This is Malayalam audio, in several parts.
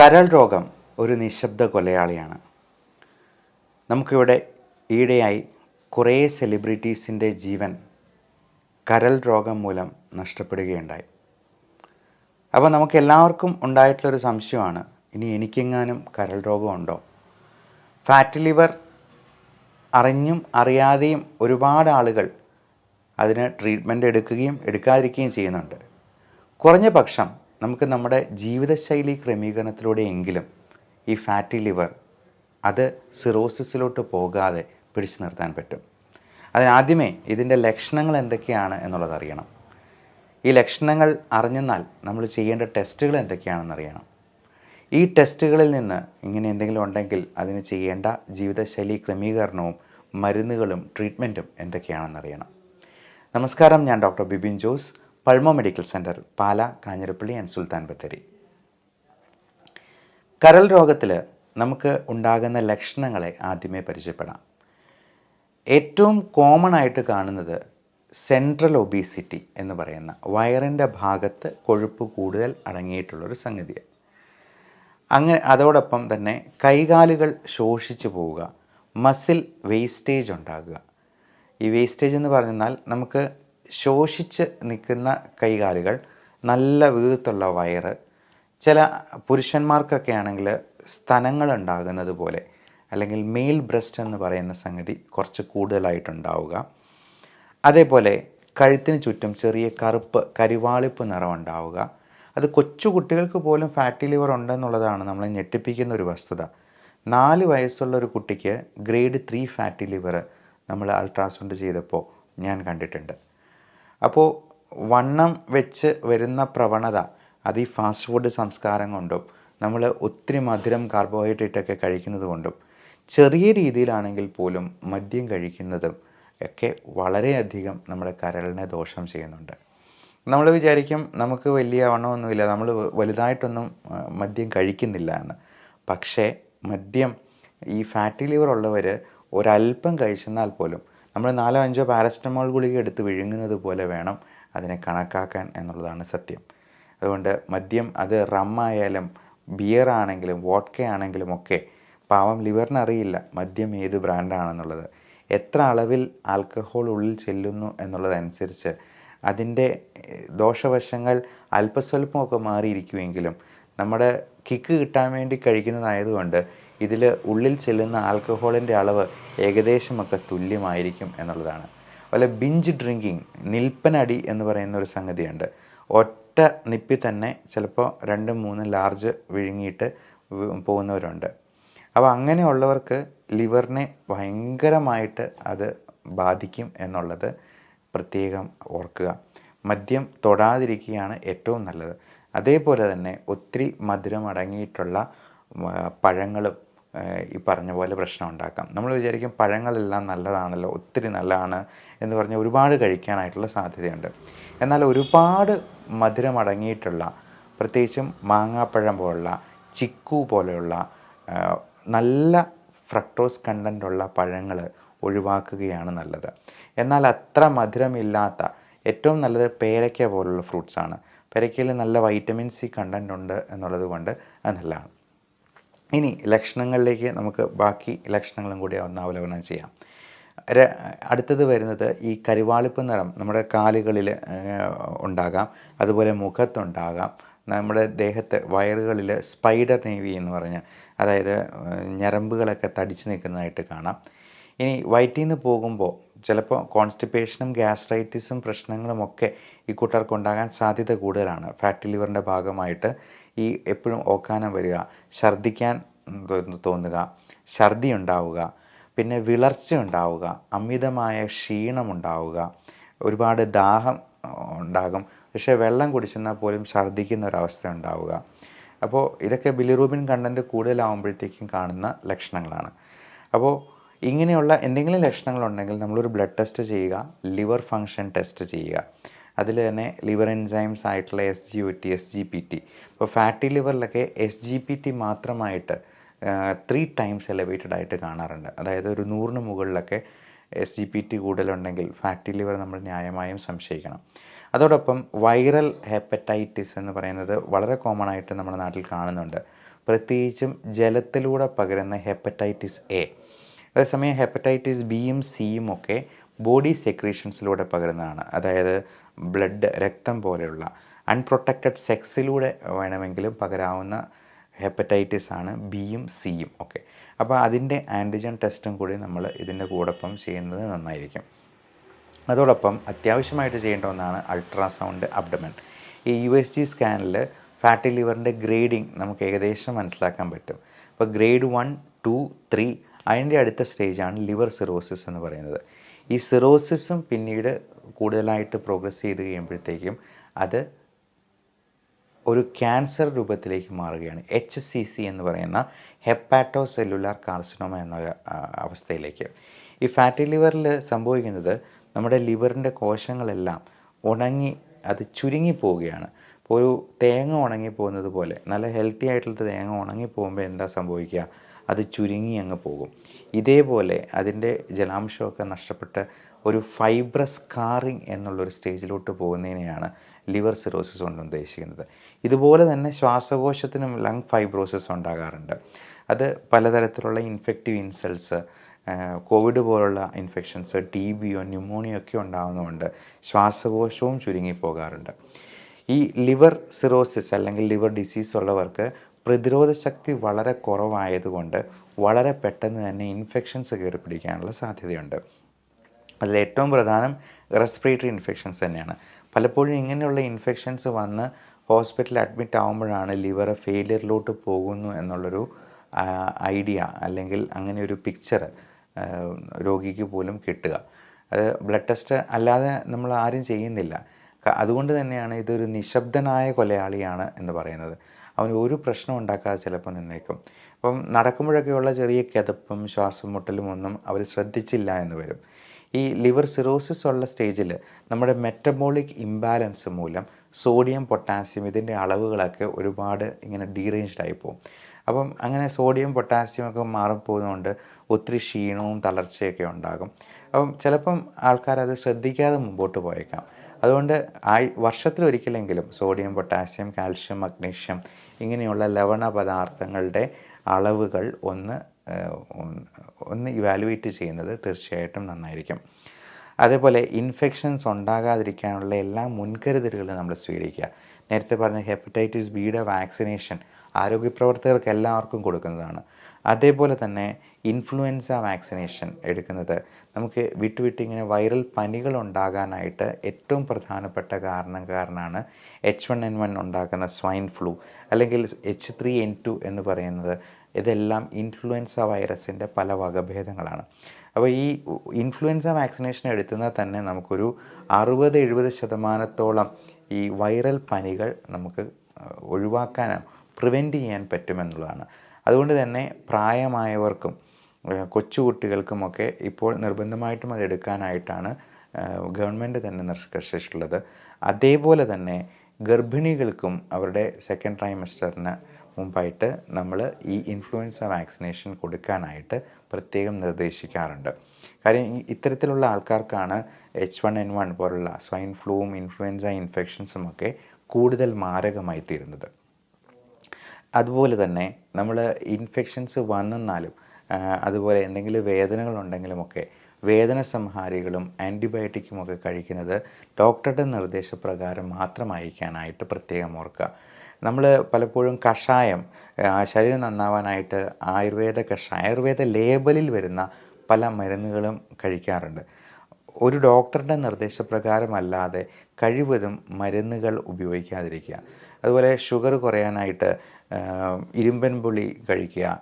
കരൾ രോഗം ഒരു നിശബ്ദ കൊലയാളിയാണ്. നമുക്കിവിടെ ഈയിടെയായി കുറേ സെലിബ്രിറ്റീസിന്റെ ജീവൻ കരൾ രോഗം മൂലം നഷ്ടപ്പെടുകയുണ്ടായി. അപ്പോൾ നമുക്ക് എല്ലാവർക്കും ഉണ്ടായിട്ടുള്ളൊരു സംശയമാണ് ഇനി എനിക്കെങ്ങാനും കരൾ രോഗമുണ്ടോ? ഫാറ്റ് ലിവർ അറിഞ്ഞും അറിയാതെയും ഒരുപാട് ആളുകൾ അതിന് ട്രീറ്റ്മെന്റ് എടുക്കുകയും എടുക്കാതിരിക്കുകയും ചെയ്യുന്നുണ്ട്. കുറഞ്ഞ പക്ഷം നമുക്ക് നമ്മുടെ ജീവിതശൈലി ക്രമീകരണത്തിലൂടെയെങ്കിലും ഈ ഫാറ്റി ലിവർ അത് സിറോസിസിലോട്ട് പോകാതെ പിടിച്ചു നിർത്താൻ പറ്റും. അതിനാദ്യമേ ഇതിന്റെ ലക്ഷണങ്ങൾ എന്തൊക്കെയാണ് എന്നുള്ളത് അറിയണം. ഈ ലക്ഷണങ്ങൾ അറിഞ്ഞെന്നാൽ നമ്മൾ ചെയ്യേണ്ട ടെസ്റ്റുകൾ എന്തൊക്കെയാണെന്ന് അറിയണം. ഈ ടെസ്റ്റുകളിൽ നിന്ന് ഇങ്ങനെ എന്തെങ്കിലും ഉണ്ടെങ്കിൽ അതിന് ചെയ്യേണ്ട ജീവിതശൈലി ക്രമീകരണവും മരുന്നുകളും ട്രീറ്റ്മെന്റും എന്തൊക്കെയാണെന്ന് അറിയണം. നമസ്കാരം ഞാൻ doctor Bibin Jose. Pulmo medical centre Pala Kanjirappally and Sulthan Bathery. കരൾ രോഗത്തിൽ നമുക്ക് ഉണ്ടാകുന്ന ലക്ഷണങ്ങളെ ആദ്യമേ പരിചയപ്പെടാം. ഏറ്റവും കോമൺ ആയിട്ട് കാണുന്നത് സെൻട്രൽ ഒബീസിറ്റി എന്ന് പറയുന്ന വയറിന്റെ ഭാഗത്ത് കൊഴുപ്പ് കൂടുതൽ അടങ്ങിയിട്ടുള്ളൊരു സംഗതിയാണ്. അങ്ങനെ അതോടൊപ്പം തന്നെ കൈകാലുകൾ ശോഷിച്ചു പോവുക മസിൽ വേസ്റ്റേജ് ഉണ്ടാകുക. ഈ വേസ്റ്റേജ് എന്ന് പറഞ്ഞാൽ നമുക്ക് ശോഷിച്ച് നിൽക്കുന്ന കൈകാലുകൾ നല്ല വീർത്തുള്ള വയറ് ചില പുരുഷന്മാർക്കൊക്കെ ആണെങ്കിൽ സ്ഥലങ്ങൾ ഉണ്ടാകുന്നത് പോലെ അല്ലെങ്കിൽ മെയിൽ ബ്രസ്റ്റ് എന്ന് പറയുന്ന സംഗതി കുറച്ച് കൂടുതലായിട്ടുണ്ടാവുക. അതേപോലെ കഴുത്തിന് ചുറ്റും ചെറിയ കറുപ്പ് കരിവാളിപ്പ് നിറം ഉണ്ടാവുക. അത് കൊച്ചുകുട്ടികൾക്ക് പോലും ഫാറ്റി ലിവർ ഉണ്ടെന്നുള്ളതാണ് നമ്മളെ ഞെട്ടിപ്പിക്കുന്ന ഒരു വസ്തുത. നാല് വയസ്സുള്ള ഒരു കുട്ടിക്ക് ഗ്രേഡ് ത്രീ ഫാറ്റി ലിവർ നമ്മൾ അൾട്രാസൗണ്ട് ചെയ്തപ്പോൾ ഞാൻ കണ്ടിട്ടുണ്ട്. അപ്പോൾ വണ്ണം വെച്ച് വരുന്ന പ്രവണത അത് ഈ ഫാസ്റ്റ് ഫുഡ് സംസ്കാരം കൊണ്ടും നമ്മൾ ഒത്തിരി മധുരം കാർബോഹൈഡ്രേറ്റ് ഒക്കെ കഴിക്കുന്നത് കൊണ്ടും ചെറിയ രീതിയിലാണെങ്കിൽ പോലും മദ്യം കഴിക്കുന്നതും ഒക്കെ വളരെയധികം നമ്മുടെ കരളിനെ ദോഷം ചെയ്യുന്നുണ്ട്. നമ്മൾ വിചാരിക്കും നമുക്ക് വലിയ വണ്ണമൊന്നുമില്ല നമ്മൾ വലുതായിട്ടൊന്നും മദ്യം കഴിക്കുന്നില്ല എന്ന്. പക്ഷേ മദ്യം ഈ ഫാറ്റി ലിവർ ഉള്ളവർ ഒരല്പം കഴിച്ചെന്നാൽ പോലും നമ്മൾ നാലോ അഞ്ചോ പാരസ്റ്റമോൾ ഗുളിക എടുത്ത് വിഴുങ്ങുന്നത് പോലെ വേണം അതിനെ കണക്കാക്കാൻ എന്നുള്ളതാണ് സത്യം. അതുകൊണ്ട് മദ്യം അത് റമ്മായാലും ബിയർ ആണെങ്കിലും വോഡ്ക ആണെങ്കിലും ഒക്കെ പാവം ലിവറിനറിയില്ല മദ്യം ഏത് ബ്രാൻഡാണെന്നുള്ളത്. എത്ര അളവിൽ ആൽക്കഹോൾ ഉള്ളിൽ ചെല്ലുന്നു എന്നുള്ളതനുസരിച്ച് അതിന്റെ ദോഷവശങ്ങൾ അല്പസ്വല്പമൊക്കെ മാറിയിരിക്കുമെങ്കിലും നമ്മുടെ കിക്ക് കിട്ടാൻ വേണ്ടി കഴിക്കുന്നതായതുകൊണ്ട് ഇതിൽ ഉള്ളിൽ ചെല്ലുന്ന ആൽക്കഹോളിന്റെ അളവ് ഏകദേശമൊക്കെ തുല്യമായിരിക്കും എന്നുള്ളതാണ്. അതുപോലെ ബിഞ്ച് ഡ്രിങ്കിങ് നിൽപ്പനടി എന്ന് പറയുന്ന ഒരു സംഗതിയുണ്ട്. ഒറ്റ നിപ്പി തന്നെ ചിലപ്പോൾ രണ്ട് മൂന്ന് ലാർജ് വിഴുങ്ങിയിട്ട് പോകുന്നവരുണ്ട്. അപ്പോൾ അങ്ങനെയുള്ളവർക്ക് ലിവറിനെ ഭയങ്കരമായിട്ട് അത് ബാധിക്കും എന്നുള്ളത് പ്രത്യേകം ഓർക്കുക. മദ്യം തൊടാതിരിക്കുകയാണ് ഏറ്റവും നല്ലത്. അതേപോലെ തന്നെ ഒത്തിരി മധുരം അടങ്ങിയിട്ടുള്ള പഴങ്ങളും ഈ പറഞ്ഞ പോലെ പ്രശ്നം ഉണ്ടാക്കാം. നമ്മൾ വിചാരിക്കും പഴങ്ങളെല്ലാം നല്ലതാണല്ലോ ഒത്തിരി നല്ലതാണ് എന്ന് പറഞ്ഞ് ഒരുപാട് കഴിക്കാനായിട്ടുള്ള സാധ്യതയുണ്ട്. എന്നാൽ ഒരുപാട് മധുരം അടങ്ങിയിട്ടുള്ള പ്രത്യേകിച്ചും മാങ്ങാപ്പഴം പോലുള്ള ചിക്കു പോലെയുള്ള നല്ല ഫ്രക്ടോസ് കണ്ടന്റ് ഉള്ള പഴങ്ങൾ ഒഴിവാക്കുകയാണ് നല്ലത്. എന്നാൽ അത്ര മധുരമില്ലാത്ത ഏറ്റവും നല്ലത് പേരയ്ക്ക പോലുള്ള ഫ്രൂട്ട്സാണ് പേരയ്ക്കയിൽ നല്ല വൈറ്റമിൻ സി കണ്ടന്റ് ഉണ്ട് എന്നുള്ളത് കൊണ്ട് നല്ലതാണ്. ഇനി ലക്ഷണങ്ങളിലേക്ക് നമുക്ക് ബാക്കി ലക്ഷണങ്ങളും കൂടി ഒന്ന് അവലോകനം ചെയ്യാം. അടുത്തത് വരുന്നത് ഈ കരിവാളിപ്പ് നിറം നമ്മുടെ കാലുകളിൽ ഉണ്ടാകാം. അതുപോലെ മുഖത്തുണ്ടാകാം. നമ്മുടെ ദേഹത്ത് വയറുകളിൽ സ്പൈഡർ നേവി എന്ന് പറഞ്ഞ് അതായത് ഞരമ്പുകളൊക്കെ തടിച്ചു നിൽക്കുന്നതായിട്ട് കാണാം. ഇനി വയറ്റിൽ നിന്ന് പോകുമ്പോൾ ചിലപ്പോൾ കോൺസ്റ്റിപ്പേഷനും ഗ്യാസ്ട്രൈറ്റിസും പ്രശ്നങ്ങളുമൊക്കെ ഈ കൂട്ടർക്ക് ഉണ്ടാകാൻ സാധ്യത കൂടുതലാണ്. ഫാറ്റി ലിവറിന്റെ ഭാഗമായിട്ട് ഈ എപ്പോഴും ഓക്കാനം വരിക ഛർദ്ദിക്കാൻ തോന്നുക ഛർദി ഉണ്ടാവുക പിന്നെ വിളർച്ച ഉണ്ടാവുക അമിതമായ ക്ഷീണമുണ്ടാവുക ഒരുപാട് ദാഹം ഉണ്ടാകും. പക്ഷേ വെള്ളം കുടിച്ചെന്നാൽ പോലും ഛർദ്ദിക്കുന്ന ഒരവസ്ഥ ഉണ്ടാവുക. അപ്പോൾ ഇതൊക്കെ ബിലിറൂബിൻ കണ്ടന്റ് കൂടുതലാവുമ്പോഴത്തേക്കും കാണുന്ന ലക്ഷണങ്ങളാണ്. അപ്പോൾ ഇങ്ങനെയുള്ള എന്തെങ്കിലും ലക്ഷണങ്ങളുണ്ടെങ്കിൽ നമ്മളൊരു ബ്ലഡ് ടെസ്റ്റ് ചെയ്യുക ലിവർ ഫങ്ഷൻ ടെസ്റ്റ് ചെയ്യുക. അതിൽ തന്നെ ലിവർ എൻസൈംസ് ആയിട്ടുള്ള S G O T S G P T ഇപ്പോൾ ഫാറ്റി ലിവറിലൊക്കെ എസ് ജി പി ടി മാത്രമായിട്ട് ത്രീ ടൈംസ് എലവേറ്റഡ് ആയിട്ട് കാണാറുണ്ട്. അതായത് ഒരു നൂറിന് മുകളിലൊക്കെ എസ് ജി പി ടി കൂടുതലുണ്ടെങ്കിൽ ഫാറ്റി ലിവർ നമ്മൾ ന്യായമായും സംശയിക്കണം. അതോടൊപ്പം വൈറൽ ഹെപ്പറ്റൈറ്റിസ് എന്ന് പറയുന്നത് വളരെ കോമൺ ആയിട്ട് നമ്മുടെ നാട്ടിൽ കാണുന്നുണ്ട്. പ്രത്യേകിച്ചും ജലത്തിലൂടെ പകരുന്ന ഹെപ്പറ്റൈറ്റിസ് എ അതേസമയം ഹെപ്പറ്റൈറ്റിസ് ബിയും സിയും ഒക്കെ ബോഡി സെക്രീഷൻസിലൂടെ പകരുന്നതാണ്. അതായത് ബ്ലഡ് രക്തം പോലെയുള്ള അൺപ്രൊട്ടക്റ്റഡ് സെക്സിലൂടെ വേണമെങ്കിലും പകരാവുന്ന ഹെപ്പറ്റൈറ്റിസ് ആണ് ബിയും സിയും. ഒക്കെ അപ്പോൾ അതിന്റെ ആന്റിജൻ ടെസ്റ്റും കൂടി നമ്മൾ ഇതിന്റെ കൂടൊപ്പം ചെയ്യുന്നത് നന്നായിരിക്കും. അതോടൊപ്പം അത്യാവശ്യമായിട്ട് ചെയ്യേണ്ട ഒന്നാണ് അൾട്രാസൗണ്ട് അബ്ഡമൻ ഈ യു എസ് ജി സ്കാനിൽ ഫാറ്റി ലിവറിന്റെ ഗ്രേഡിംഗ് നമുക്ക് ഏകദേശം മനസ്സിലാക്കാൻ പറ്റും. അപ്പോൾ ഗ്രേഡ് വൺ ടു ത്രീ അതിന്റെ അടുത്ത സ്റ്റേജാണ് ലിവർ സിറോസിസ് എന്ന് പറയുന്നത്. ഈ സിറോസിസും പിന്നീട് കൂടുതലായിട്ട് പ്രോഗ്രസ് ചെയ്ത് കഴിയുമ്പോഴത്തേക്കും അത് ഒരു ക്യാൻസർ രൂപത്തിലേക്ക് മാറുകയാണ്. എച്ച് സി സി എന്ന് പറയുന്ന ഹെപ്പാറ്റോ സെല്ലുലാർ കാർസിനോമ എന്ന അവസ്ഥയിലേക്ക്. ഈ ഫാറ്റി ലിവറിൽ സംഭവിക്കുന്നത് നമ്മുടെ ലിവറിന്റെ കോശങ്ങളെല്ലാം ഉണങ്ങി അത് ചുരുങ്ങി പോവുകയാണ്. ഇപ്പോൾ ഒരു തേങ്ങ ഉണങ്ങി പോകുന്നത് പോലെ നല്ല ഹെൽത്തി ആയിട്ടുള്ള തേങ്ങ ഉണങ്ങി പോകുമ്പോൾ എന്താ സംഭവിക്കുക? അത് ചുരുങ്ങി അങ്ങ് പോകും. ഇതേപോലെ അതിന്റെ ജലാംശമൊക്കെ നഷ്ടപ്പെട്ട് ഒരു ഫൈബ്രസ് കാറിങ് എന്നുള്ളൊരു സ്റ്റേജിലോട്ട് പോകുന്നതിനെയാണ് ലിവർ സിറോസിസ് കൊണ്ട് ഉദ്ദേശിക്കുന്നത്. ഇതുപോലെ തന്നെ ശ്വാസകോശത്തിനും ലങ് ഫൈബ്രോസിസ് ഉണ്ടാകാറുണ്ട്. അത് പലതരത്തിലുള്ള ഇൻഫെക്റ്റീവ് ഇൻസൾട്ട്സ് കോവിഡ് പോലുള്ള ഇൻഫെക്ഷൻസ് ടി ബിയോ ന്യൂമോണിയോ ഒക്കെ ഉണ്ടാകുന്നതുകൊണ്ട് ശ്വാസകോശവും ചുരുങ്ങിപ്പോകാറുണ്ട് ഈ ലിവർ സിറോസിസ് അല്ലെങ്കിൽ ലിവർ ഡിസീസ് ഉള്ളവർക്ക് പ്രതിരോധ ശക്തി വളരെ കുറവായതുകൊണ്ട് വളരെ പെട്ടെന്ന് തന്നെ ഇൻഫെക്ഷൻസ് കയറി പിടിക്കാനുള്ള സാധ്യതയുണ്ട്. അതിൽ ഏറ്റവും പ്രധാനം റെസ്പിറേറ്ററി ഇൻഫെക്ഷൻസ് തന്നെയാണ്. പലപ്പോഴും ഇങ്ങനെയുള്ള ഇൻഫെക്ഷൻസ് വന്ന് ഹോസ്പിറ്റലിൽ അഡ്മിറ്റ് ആകുമ്പോഴാണ് ലിവർ ഫെയിലിയറിലോട്ട് പോകുന്നു എന്നുള്ളൊരു ഐഡിയ അല്ലെങ്കിൽ അങ്ങനെ ഒരു പിക്ചർ രോഗിക്ക് പോലും കിട്ടുക. അത് ബ്ലഡ് ടെസ്റ്റ് അല്ലാതെ നമ്മൾ ആരും ചെയ്യുന്നില്ല. അതുകൊണ്ട് തന്നെയാണ് ഇതൊരു നിശബ്ദനായ കൊലയാളിയാണ് എന്ന് പറയുന്നത്. അവന് ഒരു പ്രശ്നം ഉണ്ടാക്കാതെ ചിലപ്പോൾ നിന്നേക്കും. അപ്പം നടക്കുമ്പോഴൊക്കെയുള്ള ചെറിയ കിതപ്പും ശ്വാസം മുട്ടലും ഒന്നും അവർ ശ്രദ്ധിച്ചില്ല എന്ന് വരും. ഈ ലിവർ സിറോസിസ് ഉള്ള സ്റ്റേജിൽ നമ്മുടെ മെറ്റബോളിക് ഇംബാലൻസ് മൂലം സോഡിയം പൊട്ടാസ്യം ഇതിന്റെ അളവുകളൊക്കെ ഒരുപാട് ഇങ്ങനെ ഡീറേഞ്ച്ഡ് ആയി പോകും. അപ്പം അങ്ങനെ സോഡിയം പൊട്ടാസ്യം ഒക്കെ മാറിപ്പോകുന്നതുകൊണ്ട് ഒത്തിരി ക്ഷീണവും തളർച്ചയൊക്കെ ഉണ്ടാകും. അപ്പം ചിലപ്പം ആൾക്കാരത് ശ്രദ്ധിക്കാതെ മുമ്പോട്ട് പോയേക്കാം. അതുകൊണ്ട് ആയി വർഷത്തിലൊരിക്കലെങ്കിലും സോഡിയം പൊട്ടാസ്യം കാൽഷ്യം മഗ്നീഷ്യം ഇങ്ങനെയുള്ള ലവണ പദാർത്ഥങ്ങളുടെ അളവുകൾ ഒന്ന് ഒന്ന് ഇവാലുവേറ്റ് ചെയ്യുന്നത് തീർച്ചയായിട്ടും നന്നായിരിക്കും. അതേപോലെ ഇൻഫെക്ഷൻസ് ഉണ്ടാകാതിരിക്കാനുള്ള എല്ലാ മുൻകരുതലുകളും നമ്മൾ സ്വീകരിക്കുക. നേരത്തെ പറഞ്ഞ ഹെപ്പറ്റൈറ്റിസ് ബിയുടെ വാക്സിനേഷൻ ആരോഗ്യപ്രവർത്തകർക്ക് എല്ലാവർക്കും കൊടുക്കുന്നതാണ്. അതേപോലെ തന്നെ ഇൻഫ്ലുവൻസ വാക്സിനേഷൻ എടുക്കുന്നത്. നമുക്ക് വിട്ടുവിട്ടിങ്ങനെ വൈറൽ പനികൾ ഉണ്ടാകാനായിട്ട് ഏറ്റവും പ്രധാനപ്പെട്ട കാരണം കാരണമാണ് എച്ച് വൺ എൻ വൺ ഉണ്ടാക്കുന്ന സ്വൈൻ ഫ്ലൂ അല്ലെങ്കിൽ എച്ച് ത്രീ എൻ ടു എന്ന് പറയുന്നത്. ഇതെല്ലാം ഇൻഫ്ലുവൻസ വൈറസിന്റെ പല വകഭേദങ്ങളാണ്. അപ്പോൾ ഈ ഇൻഫ്ലുവൻസ വാക്സിനേഷൻ എടുത്തുന്നാൽ തന്നെ നമുക്കൊരു അറുപത് എഴുപത് ശതമാനത്തോളം ഈ വൈറൽ പനികൾ നമുക്ക് ഒഴിവാക്കാൻ പ്രിവെന്റ് ചെയ്യാൻ പറ്റുമെന്നുള്ളതാണ്. അതുകൊണ്ട് തന്നെ പ്രായമായവർക്കും കൊച്ചുകുട്ടികൾക്കുമൊക്കെ ഇപ്പോൾ നിർബന്ധമായിട്ടും അത് എടുക്കാനായിട്ടാണ് ഗവൺമെന്റ് തന്നെ നിഷ്കർഷിച്ചിട്ടുള്ളത് അതേപോലെ തന്നെ ഗർഭിണികൾക്കും അവരുടെ സെക്കൻഡ് ട്രൈമസ്റ്ററിന് മുമ്പായിട്ട് നമ്മൾ ഈ ഇൻഫ്ലുവൻസ വാക്സിനേഷൻ കൊടുക്കാനായിട്ട് പ്രത്യേകം നിർദ്ദേശിക്കാറുണ്ട്. കാര്യം ഇത്തരത്തിലുള്ള ആൾക്കാർക്കാണ് എച്ച് വൺ എൻ വൺ പോലുള്ള സ്വൈൻ ഫ്ലൂവും ഇൻഫ്ലുവൻസ ഇൻഫെക്ഷൻസും ഒക്കെ കൂടുതൽ മാരകമായി തീരുന്നത്. അതുപോലെ തന്നെ നമ്മൾ ഇൻഫെക്ഷൻസ് വന്നെന്നാലും അതുപോലെ എന്തെങ്കിലും വേദനകളുണ്ടെങ്കിലുമൊക്കെ വേദന സംഹാരികളും ആന്റിബയോട്ടിക്കും ഒക്കെ കഴിക്കുന്നത് ഡോക്ടറുടെ നിർദ്ദേശപ്രകാരം മാത്രമായിരിക്കാനായിട്ട് പ്രത്യേകം ഓർക്കുക. നമ്മൾ പലപ്പോഴും കഷായം ശരീരം നന്നാവാനായിട്ട് ആയുർവേദ കഷായം ആയുർവേദ ലേബലിൽ വരുന്ന പല മരുന്നുകളും കഴിക്കാറുണ്ട്. ഒരു ഡോക്ടറുടെ നിർദ്ദേശപ്രകാരമല്ലാതെ കഴിവതും മരുന്നുകൾ ഉപയോഗിക്കാതിരിക്കുക. അതുപോലെ ഷുഗർ കുറയാനായിട്ട് ഇരുമ്പൻ പുളി കഴിക്കുക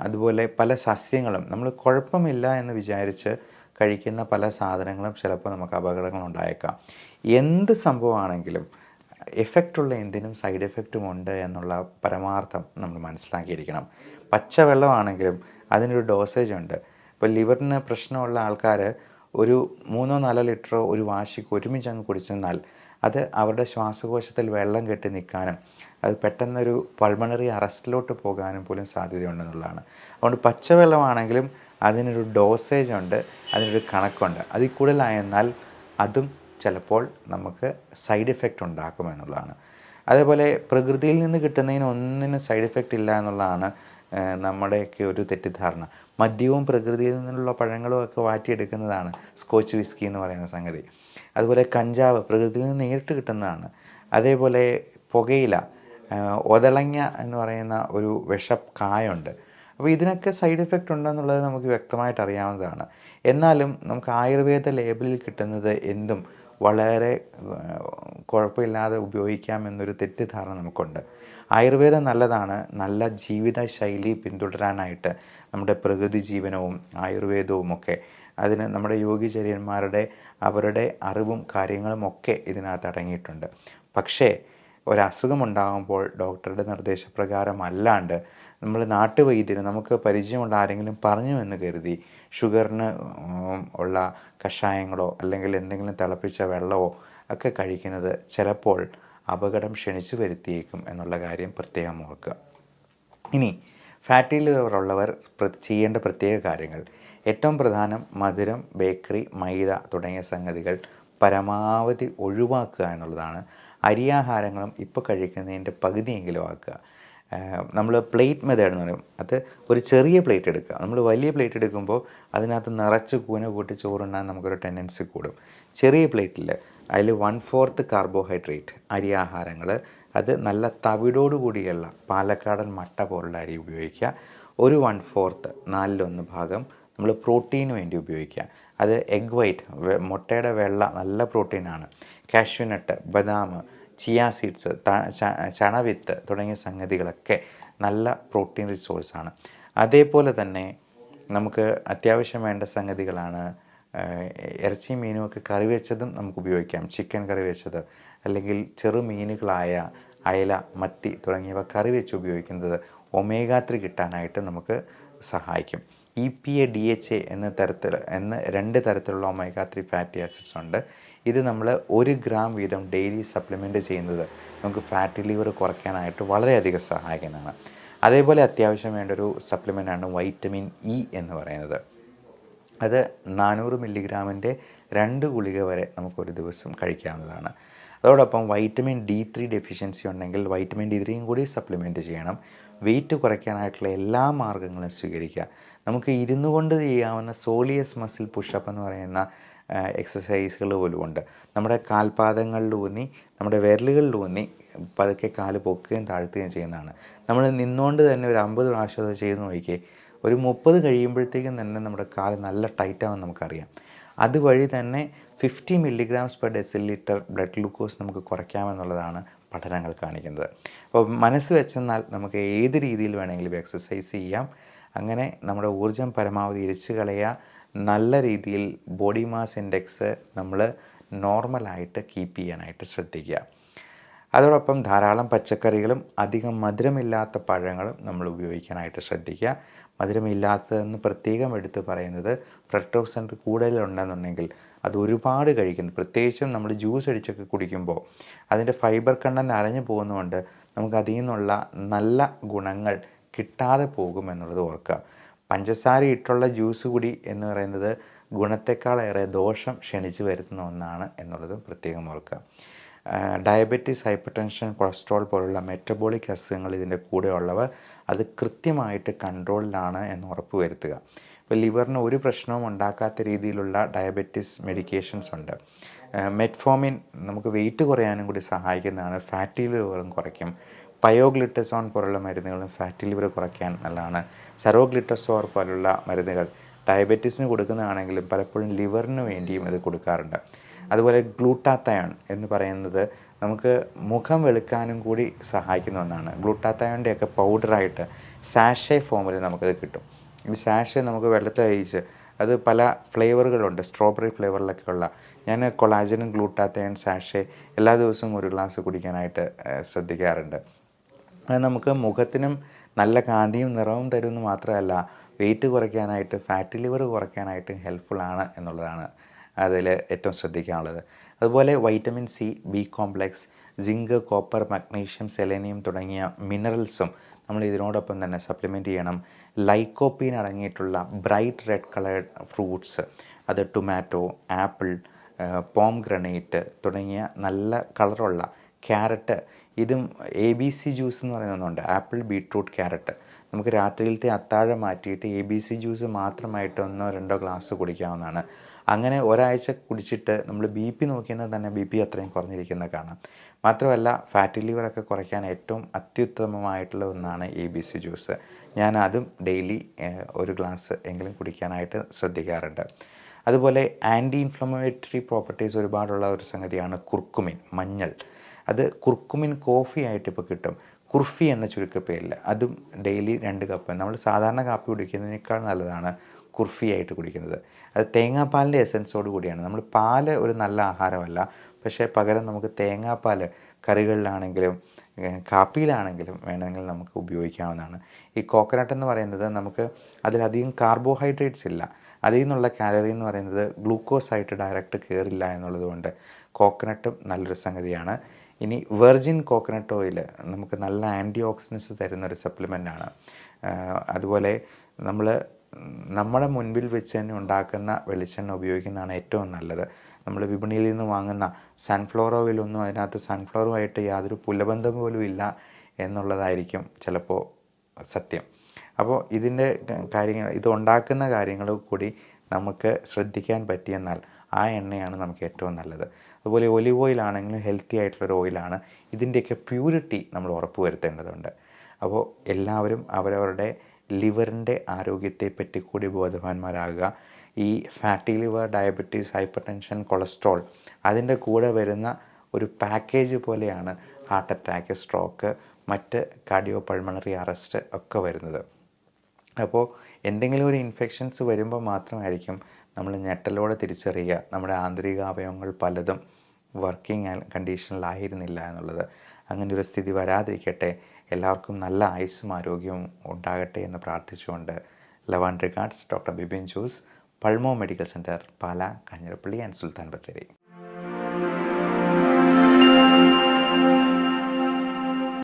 അതുപോലെ പല സസ്യങ്ങളും നമ്മൾ കുഴപ്പമില്ല എന്ന് വിചാരിച്ച് കഴിക്കുന്ന പല സാധനങ്ങളും ചിലപ്പോൾ നമുക്ക് അപകടങ്ങൾ ഉണ്ടായേക്കാം എന്ത് സംഭവമാണെങ്കിലും എഫക്റ്റുള്ള എന്തിനും സൈഡ് എഫക്റ്റും ഉണ്ട് എന്നുള്ള പരമാർത്ഥം നമ്മൾ മനസ്സിലാക്കിയിരിക്കണം. പച്ചവെള്ളമാണെങ്കിലും അതിനൊരു ഡോസേജ് ഉണ്ട്. ഇപ്പോൾ ലിവറിന് പ്രശ്നമുള്ള ആൾക്കാർ ഒരു മൂന്നോ നാലോ ലിറ്ററോ ഒരു വാശിക്ക് ഒരുമിച്ച് അങ്ങ് കുടിച്ചെന്നാൽ അത് അവരുടെ ശ്വാസകോശത്തിൽ വെള്ളം കെട്ടി നിൽക്കാനും അത് പെട്ടെന്നൊരു പൾമണറി അറസ്റ്റിലോട്ട് പോകാനും പോലും സാധ്യതയുണ്ടെന്നുള്ളതാണ് അതുകൊണ്ട് പച്ചവെള്ളമാണെങ്കിലും അതിനൊരു ഡോസേജ് ഉണ്ട് അതിനൊരു കണക്കുണ്ട്. അതിൽ കൂടുതലായെന്നാൽ അതും ചിലപ്പോൾ നമുക്ക് സൈഡ് എഫക്റ്റ് ഉണ്ടാക്കുമെന്നുള്ളതാണ് അതേപോലെ പ്രകൃതിയിൽ നിന്ന് കിട്ടുന്നതിന് ഒന്നിനും സൈഡ് എഫക്റ്റ് ഇല്ല എന്നുള്ളതാണ് നമ്മുടെയൊക്കെ ഒരു തെറ്റിദ്ധാരണ. മദ്യവും പ്രകൃതിയിൽ നിന്നുള്ള പഴങ്ങളും ഒക്കെ വാറ്റിയെടുക്കുന്നതാണ് സ്കോച്ച് വിസ്കി എന്ന് പറയുന്ന സംഗതി. അതുപോലെ കഞ്ചാവ് പ്രകൃതിയിൽ നിന്ന് നേരിട്ട് കിട്ടുന്നതാണ്. അതേപോലെ പുകയില ഒതളങ്ങ എന്ന് പറയുന്ന ഒരു വിഷ കായുണ്ട്. അപ്പോൾ ഇതിനൊക്കെ സൈഡ് എഫക്റ്റ് ഉണ്ടെന്നുള്ളത് നമുക്ക് വ്യക്തമായിട്ട് അറിയാവുന്നതാണ്. എന്നാലും നമുക്ക് ആയുർവേദ ലേബലിൽ കിട്ടുന്നത് എന്തും വളരെ കുഴപ്പമില്ലാതെ ഉപയോഗിക്കാം എന്നൊരു തെറ്റിദ്ധാരണ നമുക്കുണ്ട്. ആയുർവേദം നല്ലതാണ്. നല്ല ജീവിത ശൈലി പിന്തുടരാനായിട്ട് നമ്മുടെ പ്രകൃതി ജീവനവും ആയുർവേദവും ഒക്കെ അതിന് നമ്മുടെ യോഗിചര്യന്മാരുടെ അവരുടെ അറിവും കാര്യങ്ങളും ഒക്കെ ഇതിനകത്ത് അടങ്ങിയിട്ടുണ്ട്. പക്ഷേ ഒരസുഖമുണ്ടാകുമ്പോൾ ഡോക്ടറുടെ നിർദ്ദേശപ്രകാരം അല്ലാണ്ട് നമ്മൾ നാട്ടുവൈദ്യന് നമുക്ക് പരിചയമുള്ള ആരെങ്കിലും പറഞ്ഞു എന്ന് കരുതി ഷുഗറിന് ഉള്ള കഷായങ്ങളോ അല്ലെങ്കിൽ എന്തെങ്കിലും തിളപ്പിച്ച വെള്ളമോ ഒക്കെ കഴിക്കുന്നത് ചിലപ്പോൾ അപകടം ക്ഷണിച്ചു വരുത്തിയേക്കും എന്നുള്ള കാര്യം പ്രത്യേകം ഓർക്കുക. ഇനി ഫാറ്റി ലിവർ ഉള്ളവർ ചെയ്യേണ്ട പ്രത്യേക കാര്യങ്ങൾ. ഏറ്റവും പ്രധാനം മധുരം ബേക്കറി മൈദ തുടങ്ങിയ സംഗതികൾ പരമാവധി ഒഴിവാക്കുക എന്നുള്ളതാണ്. അരിയാഹാരങ്ങളും ഇപ്പോൾ കഴിക്കുന്നതിന്റെ പകുതിയെങ്കിലും ആക്കുക. നമ്മൾ പ്ലേറ്റ് മെത്തേഡ് എന്ന് പറയും. അത് ഒരു ചെറിയ പ്ലേറ്റ് എടുക്കുക. നമ്മൾ വലിയ പ്ലേറ്റ് എടുക്കുമ്പോൾ അതിനകത്ത് നിറച്ച് കൂന കൂട്ടി ചോറുണ്ണാൻ നമുക്കൊരു ടെൻഡൻസി കൂടും. ചെറിയ പ്ലേറ്റിൽ അതിൽ വൺ ഫോർത്ത് കാർബോഹൈഡ്രേറ്റ് അരി ആഹാരങ്ങൾ അത് നല്ല തവിടോട് കൂടിയുള്ള പാലക്കാടൻ മട്ട പോലുള്ള അരി ഉപയോഗിക്കുക. ഒരു വൺ ഫോർത്ത് നാലിലൊന്ന് ഭാഗം നമ്മൾ പ്രോട്ടീന് വേണ്ടി ഉപയോഗിക്കുക. അത് എഗ് വൈറ്റ് മുട്ടയുടെ വെള്ള നല്ല പ്രോട്ടീനാണ് കാഷ്യൂനട്ട് ബദാം ചിയാ സീഡ്സ് ചണവിത്ത് തുടങ്ങിയ സംഗതികളൊക്കെ നല്ല പ്രോട്ടീൻ റിസോഴ്സാണ് അതേപോലെ തന്നെ നമുക്ക് അത്യാവശ്യം വേണ്ട സംഗതികളാണ് ഇറച്ചി മീനുമൊക്കെ കറി വെച്ചതും നമുക്ക് ഉപയോഗിക്കാം. ചിക്കൻ കറി വെച്ചത് അല്ലെങ്കിൽ ചെറു മീനുകളായ അയല മത്തി തുടങ്ങിയവ കറി വെച്ച് ഉപയോഗിക്കുന്നത് ഒമേഗ കിട്ടാനായിട്ട് നമുക്ക് സഹായിക്കും. E P A D H A എന്ന തരത്തിൽ എന്ന രണ്ട് തരത്തിലുള്ള ഒമേഗ ഫാറ്റി ആസിഡ്സ് ഉണ്ട്. ഇത് നമ്മൾ ഒരു ഗ്രാം വീതം ഡെയിലി സപ്ലിമെന്റ് ചെയ്യുന്നത് നമുക്ക് ഫാറ്റി ലിവർ കുറയ്ക്കാനായിട്ട് വളരെയധികം സഹായിക്കുന്നതാണ്. അതേപോലെ അത്യാവശ്യം വേണ്ട ഒരു സപ്ലിമെന്റാണ് വൈറ്റമിൻ ഇ എന്ന് പറയുന്നത്. അത് നാനൂറ് മില്ലിഗ്രാമിന്റെ രണ്ട് ഗുളിക വരെ നമുക്കൊരു ദിവസം കഴിക്കാവുന്നതാണ്. അതോടൊപ്പം വൈറ്റമിൻ ഡി ത്രീ ഡെഫിഷ്യൻസി ഉണ്ടെങ്കിൽ വൈറ്റമിൻ ഡി ത്രീയും കൂടി സപ്ലിമെന്റ് ചെയ്യണം. വെയിറ്റ് കുറയ്ക്കാനായിട്ടുള്ള എല്ലാ മാർഗങ്ങളും സ്വീകരിക്കുക. നമുക്ക് ഇരുന്നു കൊണ്ട് ചെയ്യാവുന്ന സോളിയസ് മസിൽ പുഷപ്പ് എന്ന് പറയുന്ന എക്സസൈസുകൾ പോലും ഉണ്ട് നമ്മുടെ കാൽപാദങ്ങളിൽ കാൽപാദങ്ങളിലൂന്നി നമ്മുടെ വിരലുകളിൽ വിരലുകളിലൂന്നി പതുക്കെ കാൽ പൊക്കുകയും താഴ്ത്തുകയും ചെയ്യുന്നതാണ്. നമ്മൾ നിന്നുകൊണ്ട് തന്നെ ഒരു അമ്പത് പ്രാവശ്യം അത് ചെയ്ത് നോക്കിയേ ഒരു മുപ്പത് കഴിയുമ്പോഴത്തേക്കും തന്നെ നമ്മുടെ കാൽ നല്ല ടൈറ്റാവും നമുക്കറിയാം. അതുവഴി തന്നെ fifty milligrams per decilitre blood glucose നമുക്ക് കുറയ്ക്കാമെന്നുള്ളതാണ് പഠനങ്ങൾ കാണിക്കുന്നത്. അപ്പോൾ മനസ്സ് വെച്ചെന്നാൽ നമുക്ക് ഏത് രീതിയിൽ വേണമെങ്കിലും എക്സസൈസ് ചെയ്യാം. അങ്ങനെ നമ്മുടെ ഊർജം പരമാവധി ഇരിച്ചു കളയുക നല്ല രീതിയിൽ ബോഡി മാസ് ഇൻഡെക്സ് നമ്മൾ നോർമലായിട്ട് കീപ്പ് ചെയ്യാനായിട്ട് ശ്രദ്ധിക്കുക. അതോടൊപ്പം ധാരാളം പച്ചക്കറികളും അധികം മധുരമില്ലാത്ത പഴങ്ങളും നമ്മൾ ഉപയോഗിക്കാനായിട്ട് ശ്രദ്ധിക്കുക. മധുരമില്ലാത്തതെന്ന് പ്രത്യേകം എടുത്തു പറയുന്നത് ഫ്രക്ടോക്സന്റെ കൂടുതലുണ്ടെന്നുണ്ടെങ്കിൽ അത് ഒരുപാട് കഴിക്കുന്നു. പ്രത്യേകിച്ചും നമ്മൾ ജ്യൂസ് അടിച്ചൊക്കെ കുടിക്കുമ്പോൾ അതിന്റെ ഫൈബർ കണ്ണൻ അരഞ്ഞു പോകുന്നതുകൊണ്ട് നമുക്ക് അതിൽ നിന്നുള്ള നല്ല ഗുണങ്ങൾ കിട്ടാതെ പോകുമെന്നുള്ളത് ഓർക്കുക. പഞ്ചസാര ഇട്ടുള്ള ജ്യൂസ് കുടി എന്ന് പറയുന്നത് ഗുണത്തെക്കാളേറെ ദോഷം ക്ഷണിച്ചു വരുത്തുന്ന ഒന്നാണ് എന്നുള്ളതും പ്രത്യേകം ഓർക്കുക. ഡയബറ്റീസ് ഹൈപ്പർ ടെൻഷൻ കൊളസ്ട്രോൾ പോലുള്ള മെറ്റബോളിക് അസുഖങ്ങൾ ഇതിന്റെ കൂടെ ഉള്ളവർ അത് കൃത്യമായിട്ട് കൺട്രോളിലാണ് എന്ന് ഉറപ്പ് വരുത്തുക. ഇപ്പോൾ ലിവറിന് ഒരു പ്രശ്നവും ഉണ്ടാക്കാത്ത രീതിയിലുള്ള ഡയബറ്റീസ് മെഡിക്കേഷൻസ് ഉണ്ട്. മെറ്റ്ഫോമിൻ നമുക്ക് വെയിറ്റ് കുറയാനും കൂടി സഹായിക്കുന്നതാണ് ഫാറ്റി ലിവറും കുറയ്ക്കും. പയോഗ്ലിറ്റസോൺ പോലുള്ള മരുന്നുകളും ഫാറ്റി ലിവർ കുറയ്ക്കാൻ നല്ലതാണ്. സെറോഗ്ലിറ്റസോർ പോലുള്ള മരുന്നുകൾ ഡയബറ്റീസിന് കൊടുക്കുന്നതാണെങ്കിലും പലപ്പോഴും ലിവറിന് വേണ്ടിയും ഇത് കൊടുക്കാറുണ്ട്. അതുപോലെ ഗ്ലൂട്ടാത്തയോൺ എന്ന് പറയുന്നത് നമുക്ക് മുഖം വെളുക്കാനും കൂടി സഹായിക്കുന്ന ഒന്നാണ്. ഗ്ലൂട്ടാത്തയോണിന്റെയൊക്കെ പൗഡറായിട്ട് സാഷെ ഫോമിൽ നമുക്കത് കിട്ടും. ഈ സാഷെ നമുക്ക് വെള്ളത്തിൽ അരിച്ച് അത് പല ഫ്ലേവറുകളുണ്ട്. സ്ട്രോബെറി ഫ്ലേവറിലൊക്കെ ഉള്ള ഞാൻ കൊളാജനും ഗ്ലൂട്ടാത്തയോൺ സാഷെ എല്ലാ ദിവസവും ഒരു ഗ്ലാസ് കുടിക്കാനായിട്ട് ശ്രദ്ധിക്കാറുണ്ട്. അത് നമുക്ക് മുഖത്തിനും നല്ല കാന്തിയും നിറവും തരുമെന്ന് മാത്രമല്ല വെയിറ്റ് കുറയ്ക്കാനായിട്ട് ഫാറ്റ് ലിവർ കുറയ്ക്കാനായിട്ട് ഹെൽപ്ഫുൾ ആണ് എന്നുള്ളതാണ് അതിൽ ഏറ്റവും ശ്രദ്ധിക്കാനുള്ളത്. അതുപോലെ vitamin C B complex zinc copper magnesium selenium തുടങ്ങിയ മിനറൽസും നമ്മൾ ഇതിനോടൊപ്പം തന്നെ സപ്ലിമെന്റ് ചെയ്യണം. ലൈക്കോപ്പീൻ അടങ്ങിയിട്ടുള്ള ബ്രൈറ്റ് റെഡ് കളേർഡ് ഫ്രൂട്ട്സ് അത് ടൊമാറ്റോ ആപ്പിൾ പോം ഗ്രനേറ്റ് തുടങ്ങിയ നല്ല കളറുള്ള ക്യാരറ്റ് ഇതും എ ബി സി ജ്യൂസ് എന്ന് പറയുന്ന ഒന്നുണ്ട്. ആപ്പിൾ ബീട്രൂട്ട് ക്യാരറ്റ് നമുക്ക് രാത്രിയിലത്തെ അത്താഴം മാറ്റിയിട്ട് എ ബി സി ജ്യൂസ് മാത്രമായിട്ട് ഒന്നോ രണ്ടോ ഗ്ലാസ് കുടിക്കാവുന്നതാണ്. അങ്ങനെ ഒരാഴ്ച കുടിച്ചിട്ട് നമ്മൾ ബി പി നോക്കിയാൽ തന്നെ ബി പി അത്രയും കുറഞ്ഞിരിക്കുന്നത് കാണാം. മാത്രമല്ല ഫാറ്റി ലിവറൊക്കെ കുറയ്ക്കാൻ ഏറ്റവും അത്യുത്തമമായിട്ടുള്ള ഒന്നാണ് എ ബി സി ജ്യൂസ് ഞാൻ അതും ഡെയിലി ഒരു ഗ്ലാസ് എങ്കിലും കുടിക്കാനായിട്ട് ശ്രദ്ധിക്കാറുണ്ട്. അതുപോലെ ആന്റി ഇൻഫ്ലമേറ്ററി പ്രോപ്പർട്ടീസ് ഒരുപാടുള്ള ഒരു സംഗതിയാണ് കുർക്കുമിൻ മഞ്ഞൾ. അത് കുർക്കുമിൻ കോഫി ആയിട്ട് ഇപ്പോൾ കിട്ടും. കുർഫി എന്ന ചുരുക്കപ്പേരിൽ അതും ഡെയിലി രണ്ട് കപ്പ്. നമ്മൾ സാധാരണ കാപ്പി കുടിക്കുന്നതിനേക്കാൾ നല്ലതാണ് കുർഫി ആയിട്ട് കുടിക്കുന്നത്. അത് തേങ്ങാപ്പാലിന്റെ എസൻസോട് കൂടിയാണ്. നമ്മൾ പാൽ ഒരു നല്ല ആഹാരമല്ല. പക്ഷേ പകരം നമുക്ക് തേങ്ങാപ്പാൽ കറികളിലാണെങ്കിലും കാപ്പിയിലാണെങ്കിലും വേണമെങ്കിൽ നമുക്ക് ഉപയോഗിക്കാവുന്നതാണ്. ഈ കോക്കനട്ട് എന്ന് പറയുന്നത് നമുക്ക് അതിലധികം കാർബോഹൈഡ്രേറ്റ്സ് ഇല്ല. അതിൽ നിന്നുള്ള കാലറി എന്ന് പറയുന്നത് ഗ്ലൂക്കോസ് ആയിട്ട് ഡയറക്റ്റ് കയറില്ല എന്നുള്ളതുകൊണ്ട് കോക്കനട്ടും നല്ലൊരു സംഗതിയാണ്. ഇനി വെർജിൻ കോക്കനട്ട് ഓയിൽ നമുക്ക് നല്ല ആന്റി ഓക്സിഡൻസ് തരുന്ന ഒരു ആണ് അതുപോലെ നമ്മൾ നമ്മുടെ മുൻപിൽ വെച്ച് തന്നെ ഉണ്ടാക്കുന്ന വെളിച്ചെണ്ണ ഉപയോഗിക്കുന്നതാണ് ഏറ്റവും നല്ലത്. നമ്മൾ വിപണിയിൽ നിന്ന് വാങ്ങുന്ന സൺഫ്ലവർ ഓയിലൊന്നും അതിനകത്ത് സൺഫ്ലവറുമായിട്ട് യാതൊരു പുലബന്ധം പോലും ഇല്ല എന്നുള്ളതായിരിക്കും ചിലപ്പോൾ സത്യം. അപ്പോൾ ഇതിന്റെ കാര്യങ്ങൾ ഇത് ഉണ്ടാക്കുന്ന കാര്യങ്ങൾ കൂടി നമുക്ക് ശ്രദ്ധിക്കാൻ പറ്റിയെന്നാൽ ആ എണ്ണയാണ് നമുക്ക് ഏറ്റവും നല്ലത്. അതുപോലെ ഒലിവ് ഓയിൽ ആണെങ്കിലും ഹെൽത്തി ആയിട്ടുള്ളൊരു ഓയിലാണ്. ഇതിന്റെയൊക്കെ പ്യൂരിറ്റി നമ്മൾ ഉറപ്പ് വരുത്തേണ്ടതുണ്ട്. അപ്പോൾ എല്ലാവരും അവരവരുടെ ലിവറിന്റെ ആരോഗ്യത്തെപ്പറ്റി കൂടി ബോധവാന്മാരാകുക. ഈ fatty liver diabetes hypertension cholesterol അതിന്റെ കൂടെ വരുന്ന ഒരു പാക്കേജ് പോലെയാണ് ഹാർട്ട് അറ്റാക്ക് സ്ട്രോക്ക് മറ്റ് കാർഡിയോ പൾമണറി അറസ്റ്റ് ഒക്കെ വരുന്നത്. അപ്പോൾ എന്തെങ്കിലും ഒരു ഇൻഫെക്ഷൻസ് വരുമ്പോൾ മാത്രമായിരിക്കും നമ്മൾ ഞെട്ടലോടെ തിരിച്ചറിയുക. നമ്മുടെ ആന്തരിക അവയവങ്ങൾ പലതും വർക്കിംഗ് കണ്ടീഷനിലായിരുന്നില്ല എന്നുള്ളത്. അങ്ങനെ ഒരു സ്ഥിതി വരാതിരിക്കട്ടെ. എല്ലാവർക്കും നല്ല ആയുസ്സും ആരോഗ്യവും ഉണ്ടാകട്ടെ എന്ന് പ്രാർത്ഥിച്ചുകൊണ്ട് love and regards doctor Bibin Jose Pulmo medical centre Pala Kanjirappally and Sulthan Bathery